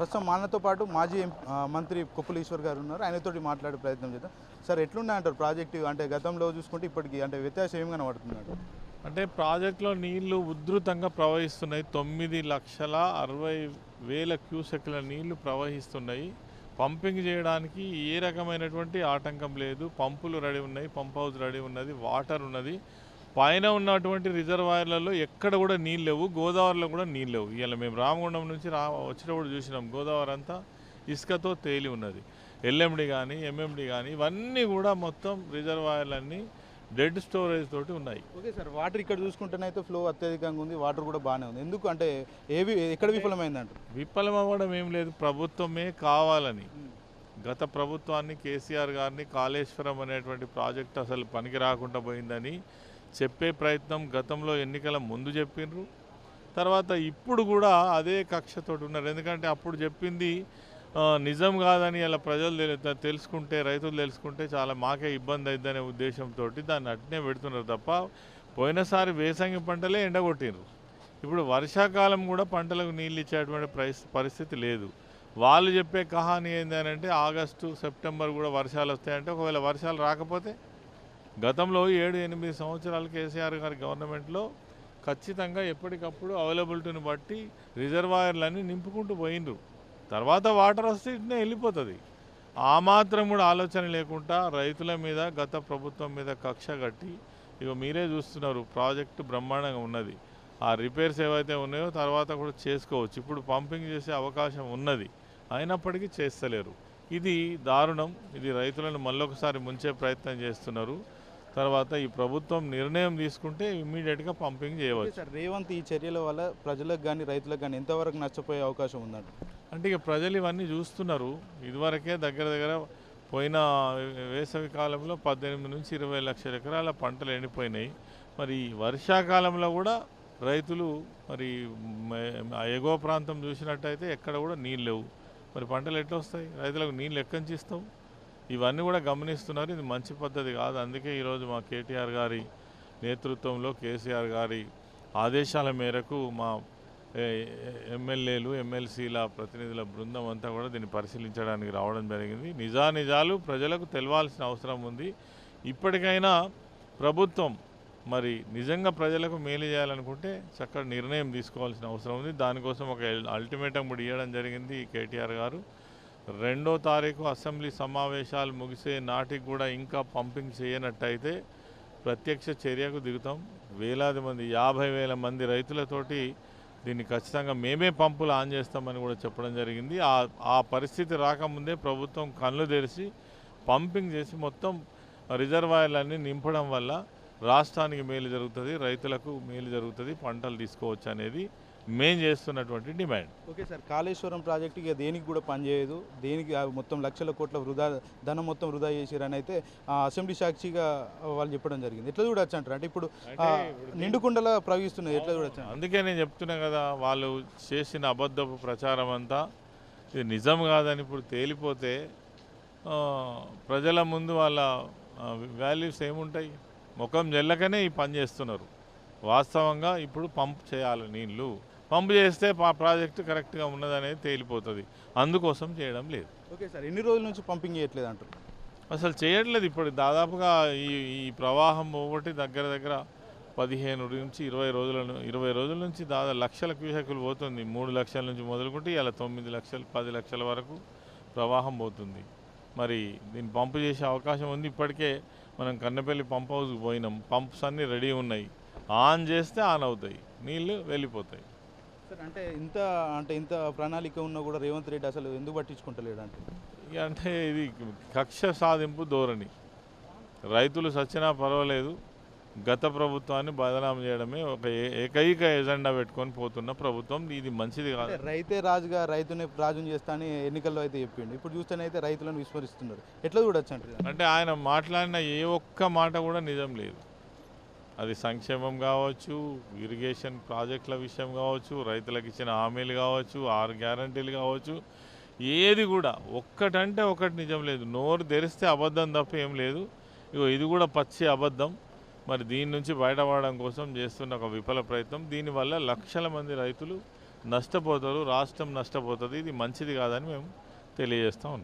ప్రస్తుతం మానతో పాటు మాజీ మంత్రి కొప్పుల ఈశ్వర్ గారు ఉన్నారు. ఆయనతోటి మాట్లాడే ప్రయత్నం చేద్దాం. సార్ ఎట్లున్నాయంటారు ప్రాజెక్టు అంటే గతంలో చూసుకుంటే ఇప్పటికి అంటే వ్యత్యాసం ఏం కనబడుతున్నాడు అంటే ప్రాజెక్టులో నీళ్ళు ఉధృతంగా ప్రవహిస్తున్నాయి. తొమ్మిది లక్షల అరవై వేల క్యూసెక్ల నీళ్ళు ప్రవహిస్తున్నాయి. పంపింగ్ చేయడానికి ఏ రకమైనటువంటి ఆటంకం లేదు. పంపులు రెడీ ఉన్నాయి. పంప్ హౌస్ రెడీ ఉన్నది. వాటర్ ఉన్నది. పైన ఉన్నటువంటి రిజర్వాయర్లలో ఎక్కడ కూడా నీళ్ళు లేవు గోదావరిలో కూడా నీళ్ళు లేవు. ఇవాళ మేము రామగుండం నుంచి రా వచ్చినప్పుడు చూసినాం గోదావరి అంతా ఇసుకతో తేలి ఉన్నది. ఎల్ఎండి కానీ ఎంఎండి కానీ ఇవన్నీ కూడా మొత్తం రిజర్వాయర్లన్నీ డెడ్ స్టోరేజ్ తోటి ఉన్నాయి. ఓకే సార్ వాటర్ ఇక్కడ చూసుకుంటేనైతే ఫ్లో అత్యధికంగా ఉంది వాటర్ కూడా బాగానే ఉంది. ఎందుకు అంటే ఏవి ఎక్కడ విఫలమైందంటారు విఫలం అవ్వడం ఏం లేదు ప్రభుత్వమే కావాలని. గత ప్రభుత్వాన్ని కేసీఆర్ గారిని కాళేశ్వరం అనేటువంటి ప్రాజెక్ట్ అసలు పనికి రాకుండా పోయిందని చెప్పే ప్రయత్నం గతంలో ఎన్నికల ముందు చెప్పిండ్రు. తర్వాత ఇప్పుడు కూడా అదే కక్షతోటి ఉన్నారు. ఎందుకంటే అప్పుడు చెప్పింది నిజం కాదని అలా ప్రజలు తెలు- తెలుసుకుంటే రైతులు తెలుసుకుంటే చాలా మాకే ఇబ్బంది అవుతుందనే ఉద్దేశంతో దాన్ని అట్నే పెడుతున్నారు తప్ప పోయినసారి వేసంగి పంటలే ఎండగొట్టిండ్రు. ఇప్పుడు వర్షాకాలం కూడా పంటలకు నీళ్ళు ఇచ్చేటువంటి పరిస్థితి లేదు. వాళ్ళు చెప్పే కహాని ఏంది అంటే ఆగస్టు సెప్టెంబర్ కూడా వర్షాలు వస్తాయంటే ఒకవేళ వర్షాలు రాకపోతే గతంలో ఏడు ఎనిమిది సంవత్సరాలు కేసీఆర్ గారి గవర్నమెంట్లో ఖచ్చితంగా ఎప్పటికప్పుడు అవైలబిలిటీని బట్టి రిజర్వాయర్లన్నీ నింపుకుంటూ పోయిండ్రు. తర్వాత వాటర్ వస్తే ఇట్నే వెళ్ళిపోతుంది. ఆ మాత్రం కూడా ఆలోచన లేకుండా రైతుల మీద గత ప్రభుత్వం మీద కక్ష కట్టి ఇక మీరే చూస్తున్నారు ప్రాజెక్టు బ్రహ్మాండంగా ఉన్నది. ఆ రిపేర్స్ ఏవైతే ఉన్నాయో తర్వాత కూడా చేసుకోవచ్చు. ఇప్పుడు పంపింగ్ చేసే అవకాశం ఉన్నది. అయినప్పటికీ చేస్తలేరు. ఇది దారుణం. ఇది రైతులను మళ్ళొకసారి ముంచే ప్రయత్నం చేస్తున్నారు. తర్వాత ఈ ప్రభుత్వం నిర్ణయం తీసుకుంటే ఇమ్మీడియట్గా పంపింగ్ చేయవచ్చు. సార్ రేవంత్ ఈ చర్యల వల్ల ప్రజలకు కానీ రైతులకు కానీ ఎంతవరకు నష్టపోయే అవకాశం ఉందంట అంటే ఇక ప్రజలు ఇవన్నీ చూస్తున్నారు. ఇదివరకే దగ్గర దగ్గర పోయిన వేసవి కాలంలో పద్దెనిమిది నుంచి ఇరవై లక్షల ఎకరాల పంటలు ఎండిపోయినాయి. మరి వర్షాకాలంలో కూడా రైతులు మరి ఎగువ ప్రాంతం చూసినట్టయితే ఎక్కడ కూడా నీళ్ళు లేవు. మరి పంటలు ఎట్లా వస్తాయి? రైతులకు నీళ్ళు ఎక్కడి నుంచి ఇస్తాం ఇవన్నీ కూడా గమనిస్తున్నారు. ఇది మంచి పద్ధతి కాదు. అందుకే ఈరోజు మా కేటీఆర్ గారి నేతృత్వంలో కేసీఆర్ గారి ఆదేశాల మేరకు మా ఎమ్మెల్యేలు ఎమ్మెల్సీల ప్రతినిధుల బృందం అంతా కూడా దీన్ని పరిశీలించడానికి రావడం జరిగింది. నిజానిజాలు ప్రజలకు తెలవాల్సిన అవసరం ఉంది. ఇప్పటికైనా ప్రభుత్వం మరి నిజంగా ప్రజలకు మేలు చేయాలనుకుంటే చక్కటి నిర్ణయం తీసుకోవాల్సిన అవసరం ఉంది. దానికోసం ఒక అల్టిమేటం కూడా ఇవ్వడం జరిగింది కేటీఆర్ గారు. రెండో తారీఖు అసెంబ్లీ సమావేశాలు ముగిసే నాటికి కూడా ఇంకా పంపింగ్ చేయనట్టయితే ప్రత్యక్ష చర్యకు దిగుతాం. వేలాది మంది యాభై వేల మంది రైతులతోటి దీన్ని ఖచ్చితంగా మేమే పంపులు ఆన్ చేస్తామని కూడా చెప్పడం జరిగింది. ఆ ఆ పరిస్థితి రాకముందే ప్రభుత్వం కళ్ళు తెరిచి పంపింగ్ చేసి మొత్తం రిజర్వాయర్లన్నీ నింపడం వల్ల రాష్ట్రానికి మేలు జరుగుతుంది రైతులకు మేలు జరుగుతుంది పంటలు తీసుకోవచ్చు అనేది మేం చేస్తున్నటువంటి demand. Okay sir Kaleshwaram project ఇక దేనికి కూడా పనిచేయదు దేనికి మొత్తం లక్షల కోట్ల వృధా ధనం మొత్తం వృధా చేసిరని అయితే ఆ అసెంబ్లీ సాక్షిగా వాళ్ళు చెప్పడం జరిగింది. ఎట్లా చూడొచ్చు అంటారు అంటే ఇప్పుడు నిండుకుండలా ప్రవహిస్తున్నది ఎట్లా చూడొచ్చు? అందుకే నేను చెప్తున్నా కదా వాళ్ళు చేసిన అబద్ధపు ప్రచారం అంతా ఇది నిజం కాదని ఇప్పుడు తేలిపోతే ప్రజల ముందు వాళ్ళ వాల్యూస్ ఏముంటాయి? ముఖం జల్లకనే ఈ పని చేస్తున్నారు. వాస్తవంగా ఇప్పుడు పంప్ చేయాలి నీళ్ళు పంప్ చేస్తే పా- ప్రాజెక్టు కరెక్ట్గా ఉన్నదనేది తేలిపోతుంది. అందుకోసం చేయడం లేదు. ఓకే సార్ ఎన్ని రోజుల నుంచి పంపింగ్ చేయట్లేదు అంటారు అసలు చేయట్లేదు ఇప్పుడు దాదాపుగా ఈ ఈ ప్రవాహం ఒకటి దగ్గర దగ్గర పదిహేను నుంచి ఇరవై రోజుల ఇరవై రోజుల నుంచి దాదాపు లక్షల క్యూసెక్కులు పోతుంది. మూడు లక్షల నుంచి మొదలుకుంటే ఇలా తొమ్మిది లక్షలు పది లక్షల వరకు ప్రవాహం పోతుంది. మరి దీన్ని పంపు చేసే అవకాశం ఉంది. ఇప్పటికే మనం కన్నపల్లి పంప్ హౌస్కి పోయినాం. పంప్స్ అన్నీ రెడీ ఉన్నాయి. ఆన్ చేస్తే ఆన్ అవుతాయి. నీళ్ళు వెళ్ళిపోతాయి. సార్ అంటే ఇంత అంటే ఇంత ప్రణాళిక ఉన్నా కూడా రేవంత్ రెడ్డి అసలు ఎందుకు పట్టించుకుంటలేడు అంటే? అంటే ఇది కక్ష సాధింపు ధోరణి. రైతులు సచ్చినా పర్వాలేదు గత ప్రభుత్వాన్ని బదనాం చేయడమే ఒక ఏకైక ఎజెండా పెట్టుకొని పోతున్న ప్రభుత్వం. ఇది మంచిది కాదు. రైతే రాజుగా రైతుని రాజుని చేస్తా అని ఎన్నికల్లో అయితే చెప్పిండు. ఇప్పుడు చూస్తేనైతే రైతులను విస్మరిస్తున్నారు. ఎట్లా చూడొచ్చు అంటే ఆయన మాట్లాడిన ఏ ఒక్క మాట కూడా నిజం లేదు. అది సంక్షేమం కావచ్చు ఇరిగేషన్ ప్రాజెక్టుల విషయం కావచ్చు రైతులకు ఇచ్చిన హామీలు కావచ్చు ఆరు గ్యారంటీలు కావచ్చు ఏది కూడా ఒక్కటంటే ఒకటి నిజం లేదు. నోరు తెరిస్తే అబద్ధం తప్ప ఏం లేదు. ఇగో ఇది కూడా పచ్చి అబద్ధం. మరి దీని నుంచి బయటపడడం కోసం చేస్తున్న ఒక విఫల ప్రయత్నం. దీనివల్ల లక్షల మంది రైతులు నష్టపోతారు రాష్ట్రం నష్టపోతుంది. ఇది మంచిది కాదని మేము తెలియజేస్తూ ఉన్నాం.